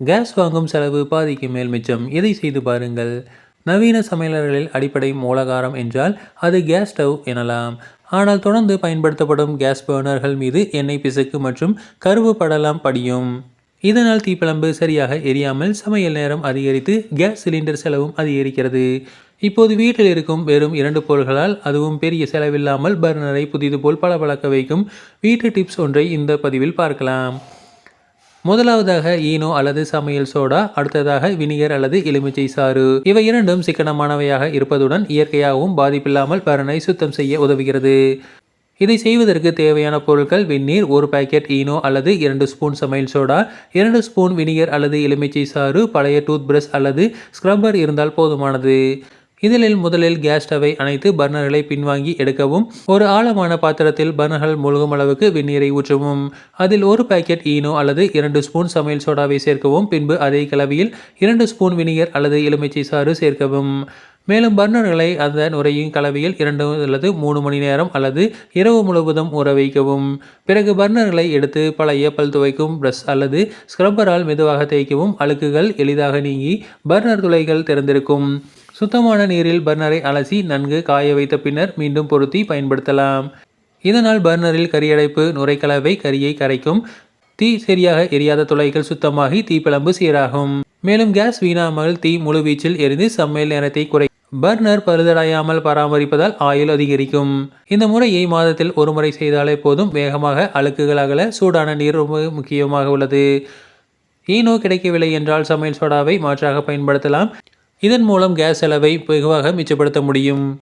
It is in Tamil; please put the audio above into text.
கேஸ் வாங்கும் செலவு பாதிக்கு மேல் மிச்சம். இதை செய்து பாருங்கள். நவீன சமையலர்களில் அடிப்படை மூலகாரம் என்றால் அது கேஸ் ஸ்டவ் எனலாம். ஆனால் தொடர்ந்து பயன்படுத்தப்படும் கேஸ் பர்னர்கள் மீது எண்ணெய் பிசுக்கு மற்றும் கருவு படலாம் படியும். இதனால் தீப்பிழம்பு சரியாக எரியாமல் சமையல் நேரம் அதிகரித்து கேஸ் சிலிண்டர் செலவும் அதிகரிக்கிறது. இப்போது வீட்டில் இருக்கும் வெறும் இரண்டு பொருள்களால் அதுவும் பெரிய செலவில்லாமல் பர்னரை புதிது போல் பளபளக்க வைக்கும் வீட்டு டிப்ஸ் ஒன்றை இந்த பதிவில் பார்க்கலாம். முதலாவதாக ஈனோ அல்லது சமையல் சோடா அடுத்ததாக வினிகர் அல்லது எலுமிச்சை சாறு. இவை இரண்டும் சிக்கனமானவையாக இருப்பதுடன் இயற்கையாகவும் பாதிப்பில்லாமல் பரனை சுத்தம் செய்ய உதவுகிறது. இதை செய்வதற்கு தேவையான பொருட்கள் வெந்நீர் ஒரு பாக்கெட் ஈனோ அல்லது இரண்டு ஸ்பூன் சமையல் சோடா இரண்டு ஸ்பூன் வினிகர் அல்லது எலுமிச்சை சாறு பழைய டூத் பிரஷ் அல்லது ஸ்க்ரப்பர் இருந்தால் போதுமானது. இதில் முதலில் கேஸ் ஸ்டவை அணைத்து பர்னர்களை பின்வாங்கி எடுக்கவும் ஒரு ஆழமான பாத்திரத்தில் பர்னர்கள் முழுகும் அளவுக்கு வெந்நீரை ஊற்றவும். அதில் ஒரு பாக்கெட் ஈனோ அல்லது இரண்டு ஸ்பூன் சமையல் சோடாவை சேர்க்கவும் பின்பு அதே கலவையில் இரண்டு ஸ்பூன் வினிகர் அல்லது எலுமிச்சை சாறு சேர்க்கவும். மேலும் பர்னர்களை அந்த நுரையின் கலவையில் இரண்டு அல்லது மூணு மணி நேரம் அல்லது இரவு முழுவதும் ஊற வைக்கவும். பிறகு பர்னர்களை எடுத்து பழைய பல் துவைக்கும் ப்ரஷ் அல்லது ஸ்க்ரப்பரால் மெதுவாக தேய்க்கவும் அழுக்குகள் எளிதாக நீங்கி பர்னர் துளைகள் திறந்திருக்கும். சுத்தமான நீரில் பர்னரை அலசி நன்கு காய வைத்த பின்னர் மீண்டும் பொருத்தி பயன்படுத்தலாம். இதனால் பர்னரில் கரியடைப்பு நுரைக்கலவை கரியை கரைக்கும் தீ சரியாக எரியாத துளைகள் சுத்தமாகி தீப்பிழம்பு சீராகும். மேலும் கேஸ் வீணாமல் தீ முழுவீச்சில் எரிந்து சமையல் நேரத்தை குறை பர்னர் பழுதடையாமல் பராமரிப்பதால் ஆயுள் அதிகரிக்கும். இந்த முறையை மாதத்தில் ஒரு முறை செய்தாலே போதும். வேகமாக அழுக்குகள் அகல சூடான நீர் ரொம்ப முக்கியமாக உள்ளது. ஈனோ கிடைக்கவில்லை என்றால் சமையல் சோடாவை மாற்றாக பயன்படுத்தலாம். இதன் மூலம் கேஸ் செலவை வெகுவாக மிச்சப்படுத்த முடியும்.